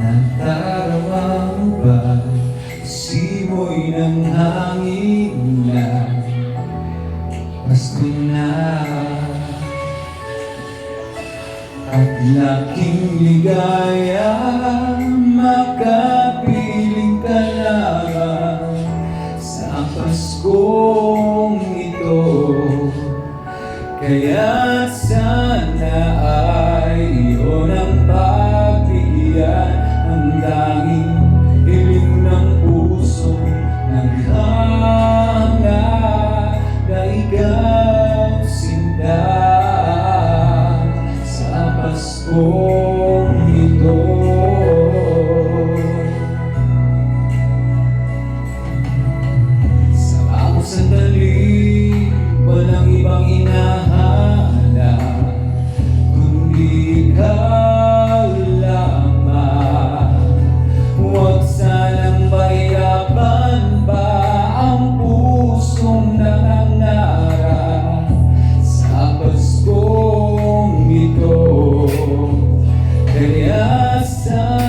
Nagtarawa mo ba Simoy ng hangin na Pasko na. At ligaya Makapiling ka lamang Sa ito. Kaya sana sun.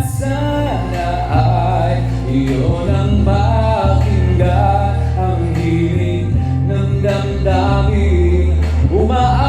at sana ay iyon ang pakinggan ang hiling ng damdamin. Umaas